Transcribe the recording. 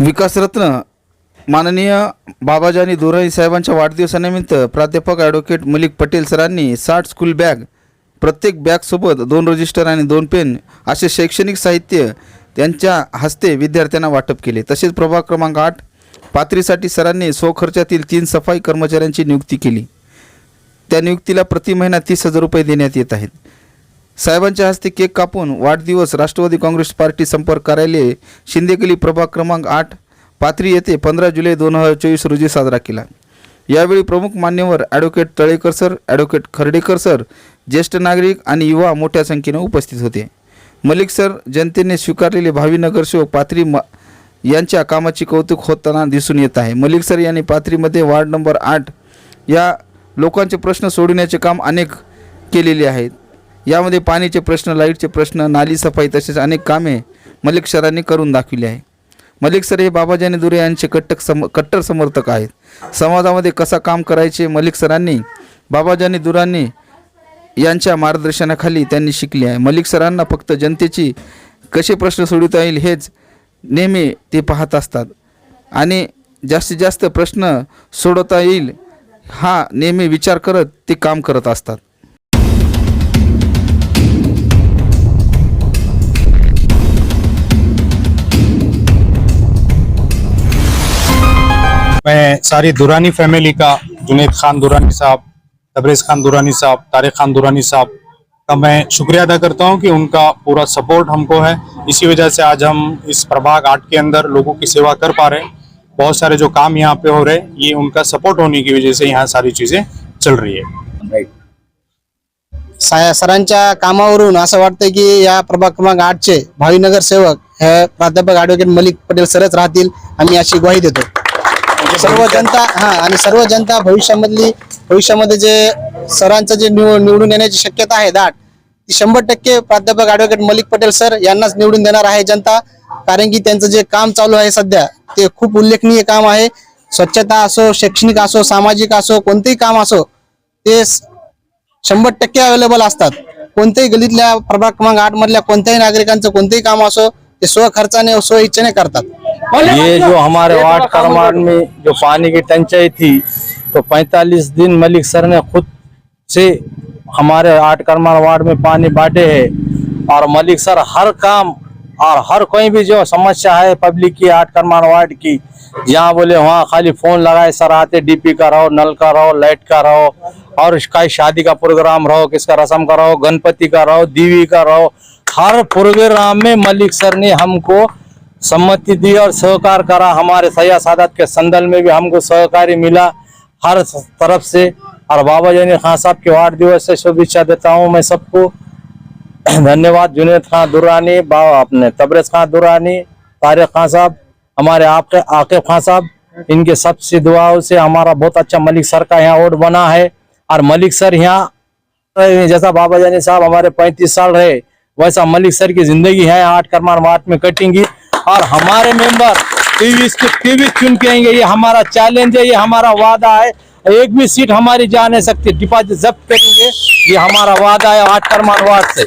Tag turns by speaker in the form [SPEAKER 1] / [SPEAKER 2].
[SPEAKER 1] विकासरत्न माननीय बाबाजानी दोराई साहेबांच्या वाढदिवसानिमित्त प्राध्यापक ॲडव्होकेट मलिक पटेल सरांनी साठ स्कूल बॅग प्रत्येक बॅगसोबत दोन रजिस्टर आणि दोन पेन असे शैक्षणिक साहित्य त्यांच्या हस्ते विद्यार्थ्यांना वाटप केले. तसेच प्रभाग क्रमांक आठ पात्रीसाठी सरांनी स्वखर्चातील तीन सफाई कर्मचाऱ्यांची नियुक्ती केली. त्या नियुक्तीला प्रति महिना तीस हजार रुपये देण्यात येत आहेत. साहेबांच्या हस्ते केक कापून वाढदिवस राष्ट्रवादी काँग्रेस पार्टी संपर्क कार्यालय शिंदेगली प्रभाग क्रमांक आठ पाथरी येथे पंधरा जुलै दोन हजार चोवीस रोजी साजरा केला. यावेळी प्रमुख मान्यवर advocate Talekar sir advocate Khardekar sir ज्येष्ठ नागरिक आणि युवा मोठ्या संख्येने उपस्थित होते. मलिक सर जनतेने स्वीकारलेले भावी नगरसेवक पाथरी म यांच्या कामाची कौतुक होताना दिसून येत आहे. मलिक सर यांनी पाथरीमध्ये वार्ड नंबर आठ या लोकांचे प्रश्न सोडविण्याचे काम अनेक केलेले आहेत. यामध्ये पाण्याचे प्रश्न लाईटचे प्रश्न नाली सफाई तसेच अनेक कामे मलिक सरांनी करून दाखविली आहे. मलिक सर हे बाबाजानी दुरे यांचे कट्टक सम कट्टर समर्थक आहेत. समाजामध्ये कसा काम करायचे मलिक सरांनी बाबाजानी दुरांनी यांच्या मार्गदर्शनाखाली त्यांनी शिकले आहे. मलिक सरांना फक्त जनतेची कसे प्रश्न सोडवता येईल हेच नेहमी ते पाहत असतात. आणि जास्तीत जास्त प्रश्न सोडवता येईल हा नेहमी विचार करत ते काम करत असतात.
[SPEAKER 2] मैं सारी दुरानी फैमिली का, जुनेद खान दुरानी साहब, तबरेज खान दुरानी साहब, तारिक खान दुरानी साहब का मैं शुक्रिया अदा करता हूँ कि उनका पूरा सपोर्ट हमको है। इसी वजह से आज हम इस प्रभाग आठ के अंदर लोगों की सेवा कर पा रहे हैं। बहुत सारे जो काम यहाँ पे हो रहे हैं, ये उनका सपोर्ट होने की वजह से यहाँ सारी चीज़ें चल रही है।
[SPEAKER 3] सा- सरांच्या कामावरून असं वाटतं की या प्रभाग क्रमांक आठचे भावी नगरसेवक हे प्राध्यापक ॲडव्होकेट मलिक पटेल सरच राहतील, आम्ही अशी ग्वाही देतो. सर्व जनता हा आणि सर्व जनता भविष्यामधली भविष्यामध्ये जे सरांचं जे निव- निवडून येण्याची शक्यता आहे दाट ती शंभर टक्के प्राध्यापक ॲडव्होकेट मलिक पटेल सर यांनाच निवडून देणार आहे जनता. कारण की त्यांचं जे काम चालू आहे सध्या ते खूप उल्लेखनीय काम आहे. स्वच्छता असो शैक्षणिक असो सामाजिक असो कोणतेही काम असो ते शंभर टक्के अवेलेबल असतात. कोणत्याही गलीतल्या प्रभाग क्रमांक आठ मधल्या कोणत्याही नागरिकांचं कोणतेही काम असो ते स्वखर्चाने व स्व इच्छेने करतात
[SPEAKER 4] ये जो हमारे वार्ड करमाड़ में जो पानी की टंचाई थी तो 45 दिन मलिक सर ने खुद से हमारे आठ करमाड़ वार्ड में पानी बांटे है। और मलिक सर हर काम और हर कोई भी जो समस्या है पब्लिक की आठ करमाड़ वार्ड की जहाँ बोले वहाँ खाली फ़ोन लगाए सर आते डीपी का रहो नल का रहो लाइट का रहो और कहीं शादी का प्रोग्राम रहो किसका रस्म का रहो गणपति का रहो दीवी का रहो हर प्रोग्राम में मलिक सर ने हमको सम्मति दी और सहकार करा। हमारे सैया सादत के संदल में भी हमको सहकारी मिला हर तरफ़ से। और बाबा जानी खान साहब के वार्ड दिवस से शुभेच्छा देता हूँ मैं सबको। धन्यवाद, जुनेद खान दुरानी, बाबा अपने तबरेज खान दुरानी, तारिक खान साहब, हमारे आपके, आकिब खान साहब, इनके सबसे दुआओं से हमारा बहुत अच्छा मलिक सर का यहाँ वोट बना है। और मलिक सर यहाँ, जैसा बाबा जानी साहब हमारे पैंतीस साल रहे वैसा मलिक सर की ज़िंदगी है, आठ करमान वाट में कटेंगी। और हमारे मेंबर तेईस के तेईस चुन के आएँगे, ये हमारा चैलेंज है, ये हमारा वादा है। एक भी सीट हमारी जा नहीं सकती डिपॉजिट जब्त करेंगे, ये हमारा वादा है, आठ करमान वाट से।